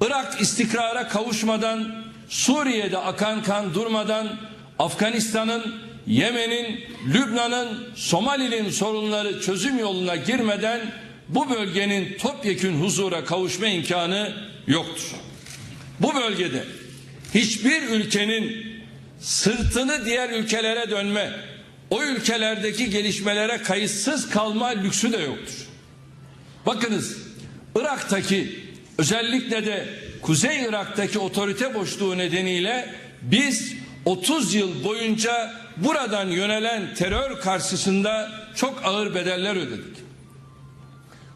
Irak istikrara kavuşmadan, Suriye'de akan kan durmadan, Afganistan'ın, Yemen'in, Lübnan'ın, Somali'nin sorunları çözüm yoluna girmeden bu bölgenin topyekün huzura kavuşma imkanı yoktur. Bu bölgede hiçbir ülkenin sırtını diğer ülkelere dönme, o ülkelerdeki gelişmelere kayıtsız kalma lüksü de yoktur. Bakınız Irak'taki özellikle de Kuzey Irak'taki otorite boşluğu nedeniyle biz 30 yıl boyunca buradan yönelen terör karşısında çok ağır bedeller ödedik.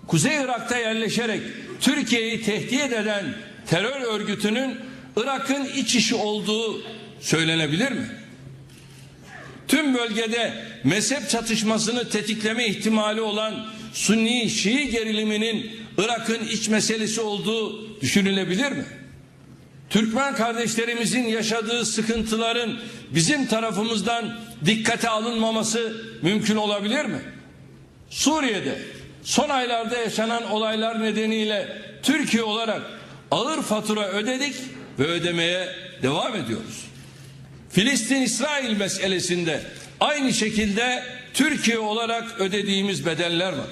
Kuzey Irak'ta yerleşerek Türkiye'yi tehdit eden terör örgütünün Irak'ın iç işi olduğu söylenebilir mi? Tüm bölgede mezhep çatışmasını tetikleme ihtimali olan Sunni Şii geriliminin Irak'ın iç meselesi olduğu düşünülebilir mi? Türkmen kardeşlerimizin yaşadığı sıkıntıların bizim tarafımızdan dikkate alınmaması mümkün olabilir mi? Suriye'de son aylarda yaşanan olaylar nedeniyle Türkiye olarak ağır fatura ödedik ve ödemeye devam ediyoruz. Filistin-İsrail meselesinde aynı şekilde Türkiye olarak ödediğimiz bedeller var.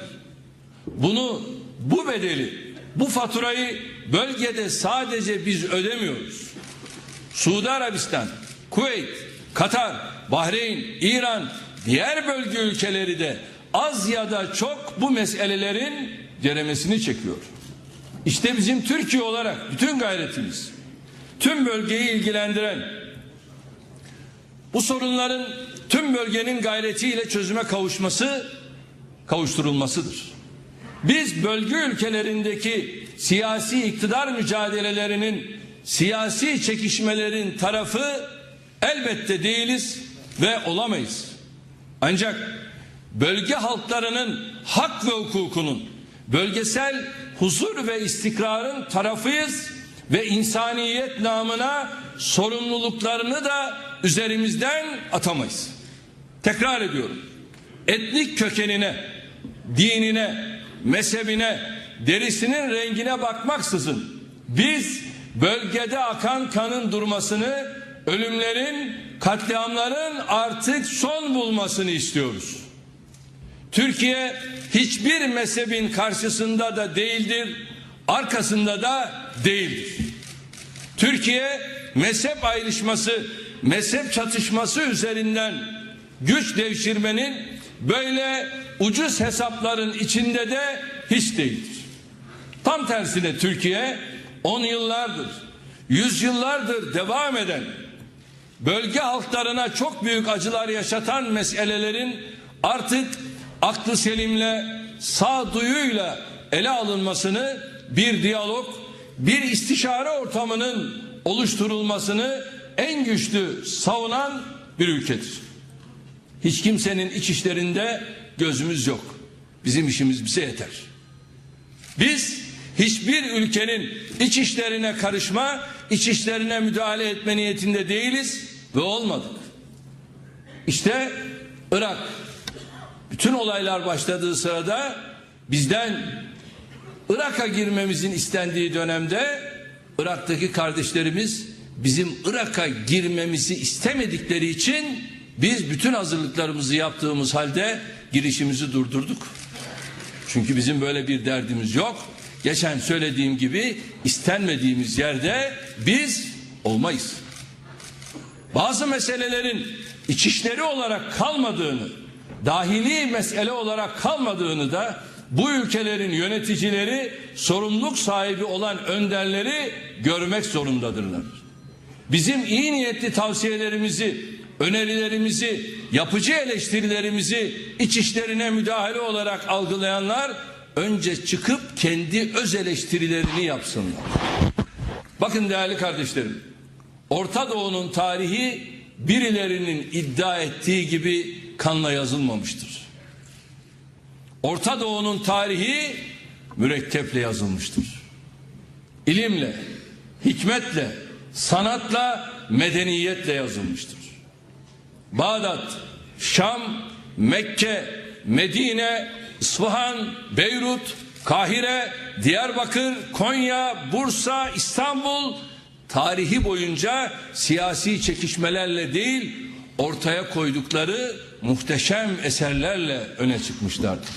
Bunu, bu bedeli, bu faturayı bölgede sadece biz ödemiyoruz. Suudi Arabistan, Kuveyt, Katar, Bahreyn, İran, diğer bölge ülkeleri de az ya da çok bu meselelerin ceremesini çekiyor. İşte bizim Türkiye olarak bütün gayretimiz, tüm bölgeyi ilgilendiren bu sorunların tüm bölgenin gayretiyle çözüme kavuşması, kavuşturulmasıdır. Biz bölge ülkelerindeki siyasi iktidar mücadelelerinin, siyasi çekişmelerin tarafı elbette değiliz ve olamayız. Ancak bölge halklarının hak ve hukukunun, bölgesel huzur ve istikrarın tarafıyız ve insaniyet namına sorumluluklarını da üzerimizden atamayız. Tekrar ediyorum. Etnik kökenine, dinine, mezhebine, derisinin rengine bakmaksızın biz bölgede akan kanın durmasını, ölümlerin, katliamların artık son bulmasını istiyoruz. Türkiye hiçbir mezhebin karşısında da değildir, arkasında da değildir. Türkiye mezhep ayrışması, mezhep çatışması üzerinden güç devşirmenin böyle ucuz hesapların içinde de hiç değildir. Tam tersine Türkiye on yıllardır, yüzyıllardır devam eden bölge halklarına çok büyük acılar yaşatan meselelerin artık aklı selimle, sağduyuyla ele alınmasını bir diyalog, bir istişare ortamının oluşturulmasını en güçlü savunan bir ülkedir. Hiç kimsenin iç işlerinde gözümüz yok. Bizim işimiz bize yeter. Biz hiçbir ülkenin iç işlerine karışma, iç işlerine müdahale etme niyetinde değiliz ve olmadık. İşte Irak bütün olaylar başladığı sırada bizden Irak'a girmemizin istendiği dönemde Irak'taki kardeşlerimiz bizim Irak'a girmemizi istemedikleri için biz bütün hazırlıklarımızı yaptığımız halde girişimizi durdurduk. Çünkü bizim böyle bir derdimiz yok. Geçen söylediğim gibi istenmediğimiz yerde biz olmayız. Bazı meselelerin içişleri olarak kalmadığını, dahili mesele olarak kalmadığını da bu ülkelerin yöneticileri, sorumluluk sahibi olan önderleri görmek zorundadırlar. Bizim iyi niyetli tavsiyelerimizi, önerilerimizi, yapıcı eleştirilerimizi iç işlerine müdahale olarak algılayanlar önce çıkıp kendi öz eleştirilerini yapsınlar. Bakın değerli kardeşlerim, Orta Doğu'nun tarihi birilerinin iddia ettiği gibi kanla yazılmamıştır. Orta Doğu'nun tarihi mürekkeple yazılmıştır. İlimle, hikmetle, sanatla, medeniyetle yazılmıştır. Bağdat, Şam, Mekke, Medine, İsfahan, Beyrut, Kahire, Diyarbakır, Konya, Bursa, İstanbul tarihi boyunca siyasi çekişmelerle değil ortaya koydukları muhteşem eserlerle öne çıkmışlardır.